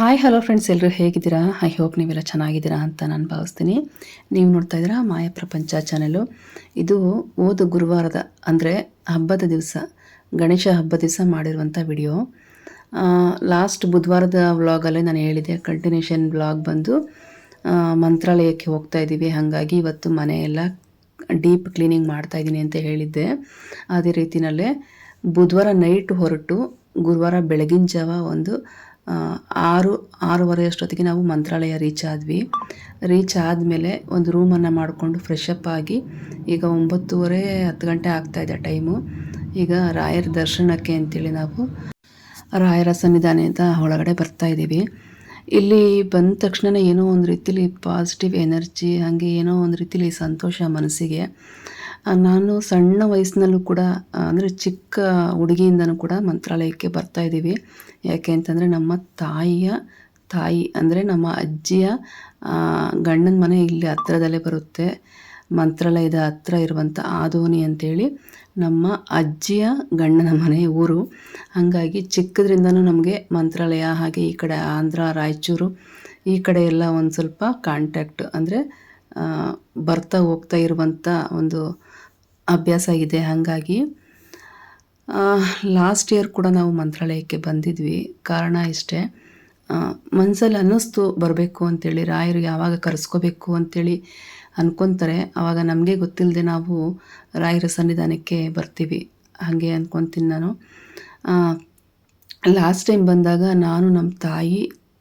Hi hello friends ಎಲ್ಲರೂ ಹೇಗಿದ್ದೀರಾ? I hope ನೀವೆಲ್ಲ ಚೆನ್ನಾಗಿದ್ದೀರಾ ಅಂತ ನಾನು ಭಾವಿಸ್ತೀನಿ. ನೀವು ನೋಡ್ತಾ ಇದ್ದೀರಾ ಮಾಯ ಪ್ರಪಂಚ ಚಾನೆಲು ಇದು ಓದು ಗುರುವಾರದ, ಅಂದರೆ ಹಬ್ಬದ ದಿವಸ, ಗಣೇಶ ಹಬ್ಬದ ದಿವಸ ಮಾಡಿರುವಂಥ ವಿಡಿಯೋ ಲಾಸ್ಟ್ ಬುಧವಾರದ ವ್ಲಾಗಲ್ಲೇ ನಾನು ಹೇಳಿದೆ ಕಂಟಿನ್ಯೂಷನ್ ವ್ಲಾಗ್ ಬಂದು ಮಂತ್ರಾಲಯಕ್ಕೆ ಹೋಗ್ತಾ ಇದ್ದೀವಿ. ಹಾಗಾಗಿ ಇವತ್ತು ಮನೆಯೆಲ್ಲ ಡೀಪ್ ಕ್ಲೀನಿಂಗ್ ಮಾಡ್ತಾ ಇದ್ದೀನಿ ಅಂತ ಹೇಳಿದ್ದೆ. ಅದೇ ರೀತಿಯಲ್ಲೇ ಬುಧವಾರ ನೈಟ್ ಹೊರಟು ಗುರುವಾರ ಬೆಳಗಿನ ಜಾವ ಒಂದು ಆರು, ಆರೂವರೆ ಅಷ್ಟೊತ್ತಿಗೆ ನಾವು ಮಂತ್ರಾಲಯ ರೀಚ್ ಆದ್ವಿ. ರೀಚ್ ಆದಮೇಲೆ ಒಂದು ರೂಮನ್ನು ಮಾಡಿಕೊಂಡು ಫ್ರೆಶ್ ಅಪ್ ಆಗಿ ಈಗ ಒಂಬತ್ತುವರೆ, ಹತ್ತು ಗಂಟೆ ಆಗ್ತಾ ಇದೆ ಟೈಮು ಈಗ ರಾಯರ ದರ್ಶನಕ್ಕೆ ಅಂತೇಳಿ ನಾವು ರಾಯರ ಸನ್ನಿಧಾನ ಅಂತ ಒಳಗಡೆ ಬರ್ತಾ ಇದ್ದೀವಿ. ಇಲ್ಲಿ ಬಂದ ತಕ್ಷಣ ಏನೋ ಒಂದು ರೀತಿಲಿ ಪಾಸಿಟಿವ್ ಎನರ್ಜಿ ಹಾಗೆ ಏನೋ ಒಂದು ರೀತಿಲಿ ಸಂತೋಷ ಮನಸ್ಸಿಗೆ. ನಾನು ಸಣ್ಣ ವಯಸ್ಸಿನಲ್ಲೂ ಕೂಡ ಅಂದರೆ ಚಿಕ್ಕ ಹುಡುಗಿಯಿಂದನೂ ಕೂಡ ಮಂತ್ರಾಲಯಕ್ಕೆ ಬರ್ತಾ ಇದ್ದೀವಿ. ಯಾಕೆ ಅಂತಂದರೆ ನಮ್ಮ ತಾಯಿಯ, ತಾಯಿ ಅಂದರೆ ನಮ್ಮ ಅಜ್ಜಿಯ ಗಂಡನ ಮನೆ ಇಲ್ಲಿ ಹತ್ತಿರದಲ್ಲೇ ಬರುತ್ತೆ. ಮಂತ್ರಾಲಯದ ಹತ್ರ ಇರುವಂಥ ಆದೋನಿ ಅಂತೇಳಿ ನಮ್ಮ ಅಜ್ಜಿಯ ಗಂಡನ ಮನೆ ಊರು. ಹಾಗಾಗಿ ಚಿಕ್ಕದ್ರಿಂದನೂ ನಮಗೆ ಮಂತ್ರಾಲಯ ಹಾಗೆ ಈ ಕಡೆ ಆಂಧ್ರ, ರಾಯಚೂರು ಈ ಕಡೆ ಎಲ್ಲ ಒಂದು ಸ್ವಲ್ಪ ಕಾಂಟ್ಯಾಕ್ಟ್ ಅಂದರೆ ಬರ್ತಾ ಹೋಗ್ತಾ ಇರುವಂಥ ಒಂದು ಅಭ್ಯಾಸ ಇದೆ ಹಾಗಾಗಿ ಲಾಸ್ಟ್ ಇಯರ್ ಕೂಡ ನಾವು ಮಂತ್ರಾಲಯಕ್ಕೆ ಬಂದಿದ್ವಿ. ಕಾರಣ ಇಷ್ಟೇ ಮನಸ್ಸಲ್ಲಿ ಅನ್ನಿಸ್ತು, ಬರಬೇಕು ಅಂತೇಳಿ, ರಾಯರು ಯಾವಾಗ ಕರೆಸ್ಕೋಬೇಕು ಅಂತೇಳಿ ಅಂದ್ಕೊತಾರೆ ಆವಾಗ ನಮಗೆ ಗೊತ್ತಿಲ್ಲದೆ ನಾವು ರಾಯರ ಸನ್ನಿಧಾನಕ್ಕೆ ಬರ್ತೀವಿ. ಹಾಗೆ ಅಂದ್ಕೊತೀನಿ ನಾನು. ಲಾಸ್ಟ್ ಟೈಮ್ ಬಂದಾಗ ನಾನು ನಮ್ಮ ತಾಯಿ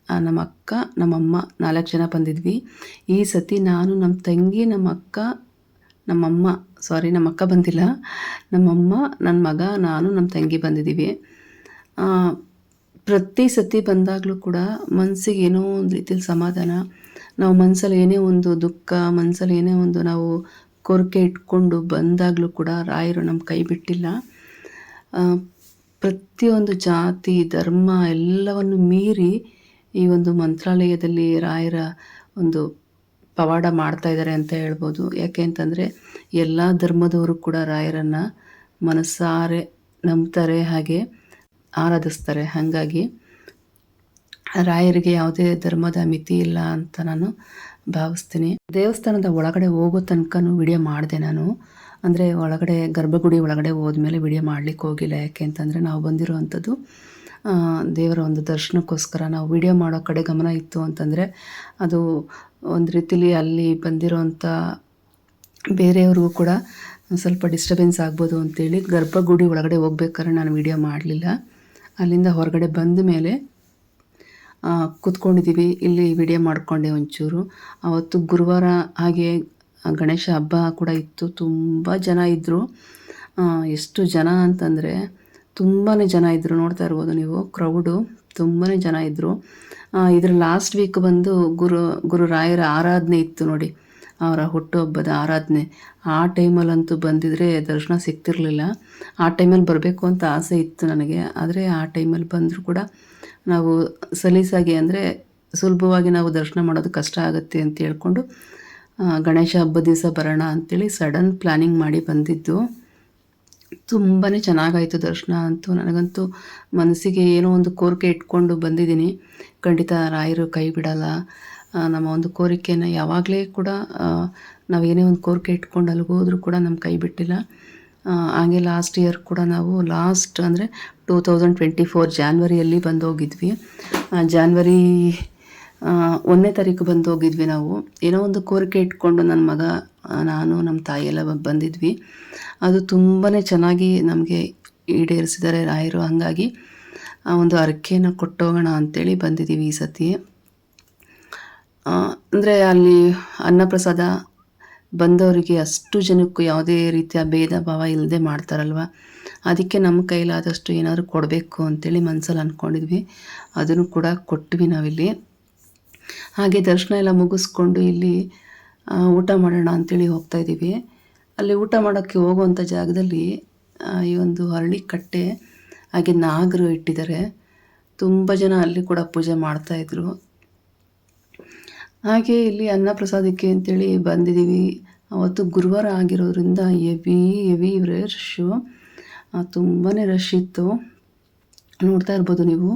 ನಮ್ಮ ಅಕ್ಕ ನಮ್ಮಮ್ಮ ನಾಲ್ಕು ಜನ ಬಂದಿದ್ವಿ. ಈ ಸತಿ ನಾನು ನಮ್ಮ ತಂಗಿ, ನಮ್ಮ ಅಕ್ಕ ನಮ್ಮಮ್ಮ ಸಾರಿ ನಮ್ಮ ಅಕ್ಕ ಬಂದಿಲ್ಲ. ನಮ್ಮಮ್ಮ ನನ್ನ ಮಗ, ನಾನು ನಮ್ಮ ತಂಗಿ ಬಂದಿದ್ದೀವಿ ಪ್ರತಿ ಸತಿ ಬಂದಾಗಲೂ ಕೂಡ ಮನಸ್ಸಿಗೆ ಏನೋ ಒಂದು ರೀತಿಯಲ್ಲಿ ಸಮಾಧಾನ. ನಾವು ಮನಸ್ಸಲ್ಲಿ ಏನೇ ಒಂದು ದುಃಖ ಮನಸ್ಸಲ್ಲಿ ಏನೇ ಒಂದು ನಾವು ಕೋರಿಕೆ ಇಟ್ಕೊಂಡು ಬಂದಾಗಲೂ ಕೂಡ ರಾಯರು ನಮ್ಮ ಕೈ ಬಿಟ್ಟಿಲ್ಲ. ಪ್ರತಿಯೊಂದು ಜಾತಿ, ಧರ್ಮ ಎಲ್ಲವನ್ನು ಮೀರಿ ಈ ಒಂದು ಮಂತ್ರಾಲಯದಲ್ಲಿ ರಾಯರ ಒಂದು ಪವಾಡ ಮಾಡ್ತಾ ಇದ್ದಾರೆ ಅಂತ ಹೇಳ್ಬೋದು. ಯಾಕೆ ಅಂತಂದರೆ ಎಲ್ಲ ಧರ್ಮದವರು ಕೂಡ ರಾಯರನ್ನು ಮನಸ್ಸಾರೆ ನಂಬ್ತಾರೆ, ಹಾಗೆ ಆರಾಧಿಸ್ತಾರೆ. ಹಾಗಾಗಿ ರಾಯರಿಗೆ ಯಾವುದೇ ಧರ್ಮದ ಮಿತಿ ಇಲ್ಲ ಅಂತ ನಾನು ಭಾವಿಸ್ತೀನಿ. ದೇವಸ್ಥಾನದ ಒಳಗಡೆ ಹೋಗೋ ತನಕನೂ ವಿಡಿಯೋ ಮಾಡಿದೆ ನಾನು. ಅಂದರೆ ಒಳಗಡೆ ಗರ್ಭಗುಡಿ ಒಳಗಡೆ ಹೋದ್ಮೇಲೆ ವಿಡಿಯೋ ಮಾಡಲಿಕ್ಕೆ ಹೋಗಿಲ್ಲ. ಯಾಕೆ ಅಂತಂದರೆ ನಾವು ಬಂದಿರುವಂಥದ್ದು ದೇವರ ಒಂದು ದರ್ಶನಕ್ಕೋಸ್ಕರ ನಾವು ವಿಡಿಯೋ ಮಾಡೋ ಕಡೆ ಗಮನ ಇತ್ತು ಅಂತಂದರೆ ಅದು ಒಂದು ರೀತಿಲಿ ಅಲ್ಲಿ ಬಂದಿರೋವಂಥ ಬೇರೆಯವ್ರಿಗೂ ಕೂಡ ಸ್ವಲ್ಪ ಡಿಸ್ಟರ್ಬೆನ್ಸ್ ಆಗ್ಬೋದು ಅಂತೇಳಿ ಗರ್ಭಗುಡಿ ಒಳಗಡೆ ಹೋಗ್ಬೇಕಾದ್ರೆ ನಾನು ವಿಡಿಯೋ ಮಾಡಲಿಲ್ಲ. ಅಲ್ಲಿಂದ ಹೊರಗಡೆ ಬಂದ ಮೇಲೆ ಕೂತ್ಕೊಂಡಿದ್ದೀವಿ ಇಲ್ಲಿ ವಿಡಿಯೋ ಮಾಡಿಕೊಂಡೆ ಒಂಚೂರು. ಅವತ್ತು ಗುರುವಾರ ಹಾಗೆ ಗಣೇಶ ಹಬ್ಬ ಕೂಡ ಇತ್ತು. ತುಂಬ ಜನ ಇದ್ದರು ಎಷ್ಟು ಜನ ಅಂತಂದರೆ ತುಂಬಾ ಜನ ಇದ್ದರು ನೋಡ್ತಾ ಇರ್ಬೋದು ನೀವು ಕ್ರೌಡು ತುಂಬಾ ಜನ ಇದ್ದರು ಇದ್ರ ಲಾಸ್ಟ್ ವೀಕ್ ಬಂದು ಗುರು ಗುರು ರಾಯರ ಆರಾಧನೆ ಇತ್ತು ನೋಡಿ, ಅವರ ಹುಟ್ಟುಹಬ್ಬದ ಆರಾಧನೆ. ಆ ಟೈಮಲ್ಲಂತೂ ಬಂದಿದ್ರೆ ದರ್ಶನ ಸಿಗ್ತಿರಲಿಲ್ಲ. ಆ ಟೈಮಲ್ಲಿ ಬರಬೇಕು ಅಂತ ಆಸೆ ಇತ್ತು ನನಗೆ. ಆದರೆ ಆ ಟೈಮಲ್ಲಿ ಬಂದರೂ ಕೂಡ ನಾವು ಸಲೀಸಾಗಿ ಅಂದರೆ ಸುಲಭವಾಗಿ ನಾವು ದರ್ಶನ ಮಾಡೋದು ಕಷ್ಟ ಆಗುತ್ತೆ ಅಂತ ಹೇಳ್ಕೊಂಡು ಗಣೇಶ ಹಬ್ಬದ ದಿವಸ ಬರೋಣ ಅಂತೇಳಿ ಸಡನ್ ಪ್ಲ್ಯಾನಿಂಗ್ ಮಾಡಿ ಬಂದಿದ್ದು. ತುಂಬಾ ಚೆನ್ನಾಗಾಯಿತು ದರ್ಶನ ಅಂತೂ ನನಗಂತೂ ಮನಸ್ಸಿಗೆ ಏನೋ ಒಂದು ಕೋರಿಕೆ ಇಟ್ಕೊಂಡು ಬಂದಿದ್ದೀನಿ. ಖಂಡಿತ ರಾಯರು ಕೈ ಬಿಡಲ್ಲ. ನಮ್ಮ ಒಂದು ಕೋರಿಕೆಯನ್ನು ಯಾವಾಗಲೇ ಕೂಡ ನಾವು ಏನೇ ಒಂದು ಕೋರಿಕೆ ಇಟ್ಕೊಂಡು ಅಲ್ಲಿಗೋದ್ರೂ ಕೂಡ ನಮ್ಮ ಕೈ ಬಿಟ್ಟಿಲ್ಲ. ಹಾಗೆ ಲಾಸ್ಟ್ ಇಯರ್ ಕೂಡ ನಾವು ಲಾಸ್ಟ್ ಅಂದರೆ ಟೂ ತೌಸಂಡ್ ಟ್ವೆಂಟಿ ಫೋರ್ ಜಾನ್ವರಿಯಲ್ಲಿ ಬಂದು ಹೋಗಿದ್ವಿ ಜಾನ್ವರಿ ಒಂದನೇ ತಾರೀಕು ಬಂದು ಹೋಗಿದ್ವಿ ನಾವು. ಏನೋ ಒಂದು ಕೋರಿಕೆ ಇಟ್ಕೊಂಡು ನನ್ನ ಮಗ ನಾನು ನಮ್ಮ ತಾಯಿಯೆಲ್ಲ ಬಂದಿದ್ವಿ. ಅದು ತುಂಬಾ ಚೆನ್ನಾಗಿ ನಮಗೆ ಈಡೇರಿಸಿದ್ದಾರೆ ರಾಯರು. ಹಾಗಾಗಿ, ಆ, ಒಂದು ಅರಕೆಯನ್ನು ಕೊಟ್ಟೋಗೋಣ ಅಂತೇಳಿ ಬಂದಿದ್ದೀವಿ ಈ ಸತಿ. ಅಂದರೆ ಅಲ್ಲಿ ಅನ್ನಪ್ರಸಾದ ಬಂದವರಿಗೆ ಅಷ್ಟು ಜನಕ್ಕೂ ಯಾವುದೇ ರೀತಿಯ ಭೇದ ಭಾವ ಇಲ್ಲದೆ ಮಾಡ್ತಾರಲ್ವ? ಅದಕ್ಕೆ ನಮ್ಮ ಕೈಲಾದಷ್ಟು ಏನಾದರೂ ಕೊಡಬೇಕು ಅಂತೇಳಿ ಮನಸ್ಸಲ್ಲಿ ಅಂದ್ಕೊಂಡಿದ್ವಿ ಅದನ್ನು ಕೂಡ ಕೊಟ್ವಿ ನಾವಿಲ್ಲಿ. ಹಾಗೆ ದರ್ಶನ ಎಲ್ಲ ಮುಗಿಸ್ಕೊಂಡು ಇಲ್ಲಿ ಊಟ ಮಾಡೋಣ ಅಂತೇಳಿ ಹೋಗ್ತಾ ಇದ್ದೀವಿ. ಅಲ್ಲಿ ಊಟ ಮಾಡೋಕ್ಕೆ ಹೋಗುವಂಥ ಜಾಗದಲ್ಲಿ ಈ ಒಂದು ಹರಳಿ ಕಟ್ಟೆ ಹಾಗೆ ನಾಗರು ಇಟ್ಟಿದ್ದಾರೆ. ತುಂಬ ಜನ ಅಲ್ಲಿ ಕೂಡ ಪೂಜೆ ಮಾಡ್ತಾಯಿದ್ರು ಹಾಗೆ ಇಲ್ಲಿ ಅನ್ನಪ್ರಸಾದಕ್ಕೆ ಅಂತೇಳಿ ಬಂದಿದ್ದೀವಿ. ಅವತ್ತು ಗುರುವಾರ ಆಗಿರೋದ್ರಿಂದ ಎವಿ ಹೆವಿ ರಶ್ಶು ತುಂಬಾ ರಶ್ ಇತ್ತು. ನೋಡ್ತಾ ಇರ್ಬೋದು ನೀವು.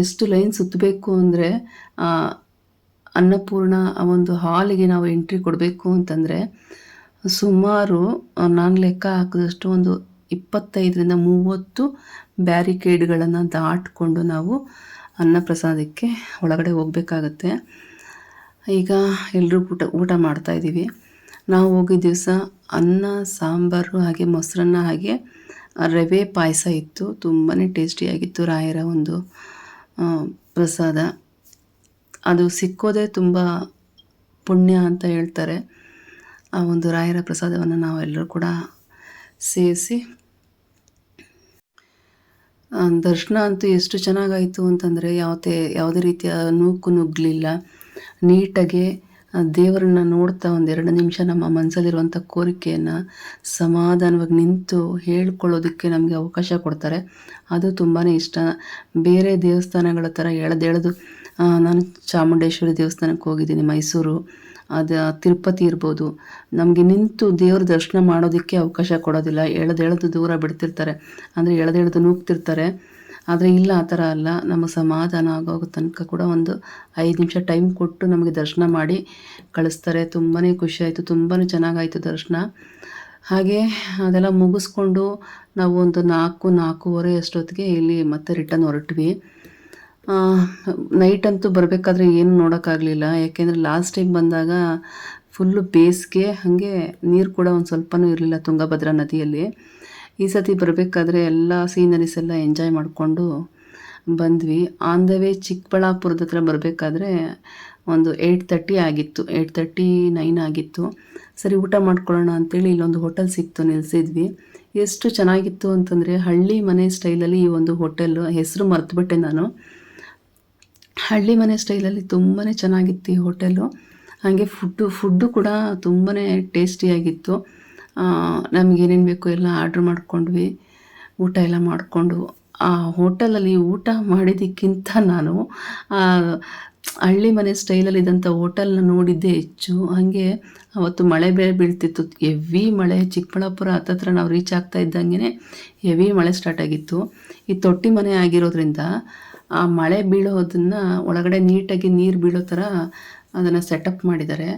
ಎಷ್ಟು ಲೈನ್ ಸುತ್ತಬೇಕು ಅಂದರೆ ಅನ್ನಪೂರ್ಣ ಆ ಒಂದು ಹಾಲಿಗೆ ನಾವು ಎಂಟ್ರಿ ಕೊಡಬೇಕು ಅಂತಂದರೆ ಸುಮಾರು ನಾನು ಲೆಕ್ಕ ಹಾಕಿದಷ್ಟು ಒಂದು ಇಪ್ಪತ್ತೈದರಿಂದ ಮೂವತ್ತು ಬ್ಯಾರಿಕೇಡ್ಗಳನ್ನು ದಾಟಿಕೊಂಡು ನಾವು ಅನ್ನಪ್ರಸಾದಕ್ಕೆ ಒಳಗಡೆ ಹೋಗಬೇಕಾಗತ್ತೆ. ಈಗ ಎಲ್ಲರೂ ಊಟ ಊಟ ಮಾಡ್ತಾಯಿದ್ದೀವಿ ನಾವು ಹೋಗಿದ್ದ ದಿವಸ ಅನ್ನ, ಸಾಂಬಾರು ಹಾಗೆ ಮೊಸರನ್ನ ಹಾಗೆ ರವೆ ಪಾಯಸ ಇತ್ತು. ತುಂಬಾ ಟೇಸ್ಟಿಯಾಗಿತ್ತು ರಾಯರ ಒಂದು ಪ್ರಸಾದ. ಅದು ಸಿಕ್ಕೋದೇ ತುಂಬ ಪುಣ್ಯ ಅಂತ ಹೇಳ್ತಾರೆ. ಆ ಒಂದು ರಾಯರ ಪ್ರಸಾದವನ್ನು ನಾವೆಲ್ಲರೂ ಕೂಡ ಸೇರಿಸಿ ದರ್ಶನ ಅಂತೂ ಎಷ್ಟು ಚೆನ್ನಾಗಾಯಿತು ಅಂತಂದರೆ ಯಾವುದೇ ಯಾವುದೇ ರೀತಿಯ ನೂಕು ನುಗ್ಗಲಿಲ್ಲ ನೀಟಾಗಿ ದೇವರನ್ನ ನೋಡ್ತಾ ಒಂದೆರಡು ನಿಮಿಷ ನಮ್ಮ ಮನಸ್ಸಲ್ಲಿರುವಂಥ ಕೋರಿಕೆಯನ್ನು ಸಮಾಧಾನವಾಗಿ ನಿಂತು ಹೇಳ್ಕೊಳ್ಳೋದಕ್ಕೆ ನಮಗೆ ಅವಕಾಶ ಕೊಡ್ತಾರೆ. ಅದು ತುಂಬಾ ಇಷ್ಟ. ಬೇರೆ ದೇವಸ್ಥಾನಗಳ ಥರ ಎಳೆದೆಳೆದು ನಾನು ಚಾಮುಂಡೇಶ್ವರಿ ದೇವಸ್ಥಾನಕ್ಕೆ ಹೋಗಿದ್ದೀನಿ ಮೈಸೂರು. ಅದು ತಿರುಪತಿ ಇರ್ಬೋದು. ನಮಗೆ ನಿಂತು ದೇವ್ರ ದರ್ಶನ ಮಾಡೋದಕ್ಕೆ ಅವಕಾಶ ಕೊಡೋದಿಲ್ಲ. ಎಳೆದೆಳೆದು ದೂರ ಬಿಡ್ತಿರ್ತಾರೆ. ಅಂದರೆ ಎಳೆದೆಳೆದು ನೂಗ್ತಿರ್ತಾರೆ. ಆದರೆ ಇಲ್ಲ, ಆ ಥರ ಅಲ್ಲ. ನಮ್ಮ ಸಮಾಧಾನ ಆಗೋ ತನಕ ಕೂಡ ಒಂದು ಐದು ನಿಮಿಷ ಟೈಮ್ ಕೊಟ್ಟು ನಮಗೆ ದರ್ಶನ ಮಾಡಿ ಕಳಿಸ್ತಾರೆ. ತುಂಬಾ ಖುಷಿಯಾಯಿತು ತುಂಬಾ ಚೆನ್ನಾಗಾಯಿತು ದರ್ಶನ. ಹಾಗೆ ಅದೆಲ್ಲ ಮುಗಿಸ್ಕೊಂಡು ನಾವು ಒಂದು ನಾಲ್ಕು, ನಾಲ್ಕೂವರೆ ಅಷ್ಟೊತ್ತಿಗೆ ಇಲ್ಲಿ ಮತ್ತೆ ರಿಟರ್ನ್ ಹೊರಟ್ವಿ. ನೈಟ್ ಅಂತೂ ಬರಬೇಕಾದ್ರೆ ಏನು ನೋಡೋಕ್ಕಾಗಲಿಲ್ಲ. ಯಾಕೆಂದರೆ ಲಾಸ್ಟ್ ಟೈಮ್ ಬಂದಾಗ ಫುಲ್ಲು ಬೇಸಿಗೆ ಹಾಗೆ ನೀರು ಕೂಡ ಒಂದು ಸ್ವಲ್ಪನೂ ಇರಲಿಲ್ಲ ತುಂಗಭದ್ರಾ ನದಿಯಲ್ಲಿ. ಈ ಸತಿ ಬರಬೇಕಾದ್ರೆ ಎಲ್ಲ ಸೀನರೀಸ್ ಎಲ್ಲ ಎಂಜಾಯ್ ಮಾಡಿಕೊಂಡು ಬಂದ್ವಿ. ಆನ್ ದ ವೇ ಚಿಕ್ಕಬಳ್ಳಾಪುರದ ಹತ್ರ ಬರಬೇಕಾದ್ರೆ ಒಂದು ಏಯ್ಟ್ ತರ್ಟಿ ಆಗಿತ್ತು. ಏಯ್ಟ್ ತರ್ಟಿ ನೈನ್ ಆಗಿತ್ತು. ಸರಿ, ಊಟ ಮಾಡ್ಕೊಳ್ಳೋಣ ಅಂತೇಳಿ ಇಲ್ಲೊಂದು ಹೋಟೆಲ್ ಸಿಕ್ತು ನಿಲ್ಲಿಸಿದ್ವಿ ಎಷ್ಟು ಚೆನ್ನಾಗಿತ್ತು ಅಂತಂದರೆ ಹಳ್ಳಿ ಮನೆ ಸ್ಟೈಲಲ್ಲಿ ಈ ಒಂದು ಹೋಟೆಲ್ ಹೆಸರು ಮರೆತುಬಿಟ್ಟೆ ನಾನು. ಹಳ್ಳಿ ಮನೆ ಸ್ಟೈಲಲ್ಲಿ ತುಂಬಾ ಚೆನ್ನಾಗಿತ್ತು ಈ ಹೋಟೆಲು ಹಾಗೆ ಫುಡ್ಡು ಫುಡ್ಡು ಕೂಡ ತುಂಬಾ ಟೇಸ್ಟಿಯಾಗಿತ್ತು. ನಮಗೇನೇನು ಬೇಕು ಎಲ್ಲ ಆರ್ಡ್ರ್ ಮಾಡ್ಕೊಂಡ್ವಿ, ಊಟ ಎಲ್ಲ ಮಾಡಿಕೊಂಡು. ಆ ಹೋಟೆಲಲ್ಲಿ ಊಟ ಮಾಡಿದ್ದಕ್ಕಿಂತ ನಾನು ಹಳ್ಳಿ ಮನೆ ಸ್ಟೈಲಲ್ಲಿದ್ದಂಥ ಹೋಟೆಲ್ನ ನೋಡಿದ್ದೇ ಹೆಚ್ಚು. ಹಾಗೆ ಅವತ್ತು ಮಳೆ ಬೇರೆ ಬೀಳ್ತಿತ್ತು. ಹೆವಿ ಮಳೆ. ಚಿಕ್ಕಬಳ್ಳಾಪುರ ಹತ್ತತ್ರ ನಾವು ರೀಚ್ ಆಗ್ತಾ ಇದ್ದಂಗೆ ಹೆವಿ ಮಳೆ ಸ್ಟಾರ್ಟ್ ಆಗಿತ್ತು. ಈ ತೊಟ್ಟಿ ಮನೆ ಆಗಿರೋದ್ರಿಂದ ಆ ಮಳೆ ಬೀಳೋದನ್ನು ಒಳಗಡೆ ನೀಟಾಗಿ ನೀರು ಬೀಳೋ ಥರ ಅದನ್ನು ಸೆಟಪ್ ಮಾಡಿದ್ದಾರೆ.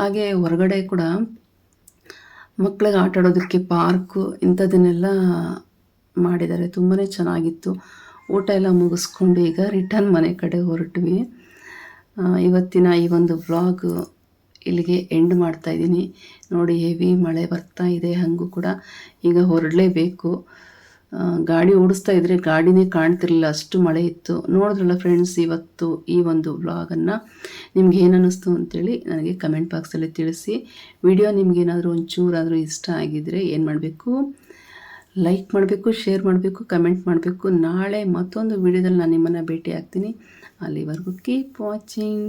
ಹಾಗೆ ಹೊರಗಡೆ ಕೂಡ ಮಕ್ಕಳಿಗೆ ಆಟ ಆಡೋದಕ್ಕೆ ಪಾರ್ಕು ಇಂಥದ್ದನ್ನೆಲ್ಲ ಮಾಡಿದ್ದಾರೆ. ತುಂಬಾ ಚೆನ್ನಾಗಿತ್ತು. ಊಟ ಎಲ್ಲ ಮುಗಿಸ್ಕೊಂಡು ಈಗ ರಿಟರ್ನ್ ಮನೆ ಕಡೆ ಹೊರಟ್ವಿ. ಇವತ್ತಿನ ಈ ಒಂದು ವ್ಲಾಗ್ ಇಲ್ಲಿಗೆ ಎಂಡ್ ಮಾಡ್ತಾ ಇದ್ದೀನಿ. ನೋಡಿ ಹೆವಿ ಮಳೆ ಬರ್ತಾ ಇದೆ, ಹಾಗೂ ಕೂಡ. ಈಗ ಹೊರಡಲೇಬೇಕು. ಗಾಡಿ ಓಡಿಸ್ತಾ ಇದ್ರೆ ಗಾಡಿನೇ ಕಾಣ್ತಿರಲಿಲ್ಲ, ಅಷ್ಟು ಮಳೆ ಇತ್ತು. ನೋಡಿದ್ರಲ್ಲ ಫ್ರೆಂಡ್ಸ್ ಇವತ್ತು ಈ ಒಂದು ವ್ಲಾಗನ್ನು ನಿಮ್ಗೆ ಏನು ಅನ್ನಿಸ್ತು ಅಂತೇಳಿ ನನಗೆ ಕಮೆಂಟ್ ಬಾಕ್ಸಲ್ಲಿ ತಿಳಿಸಿ. ವಿಡಿಯೋ ನಿಮ್ಗೇನಾದರೂ ಒಂಚೂರಾದರೂ ಇಷ್ಟ ಆಗಿದರೆ ಏನು ಮಾಡಬೇಕು? ಲೈಕ್ ಮಾಡಬೇಕು ಶೇರ್ ಮಾಡಬೇಕು ಕಮೆಂಟ್ ಮಾಡಬೇಕು. ನಾಳೆ ಮತ್ತೊಂದು ವಿಡಿಯೋದಲ್ಲಿ ನಾನು ನಿಮ್ಮನ್ನು ಭೇಟಿ ಆಗ್ತೀನಿ ಅಲ್ಲಿವರೆಗೂ ಕೀಪ್ ವಾಚಿಂಗ್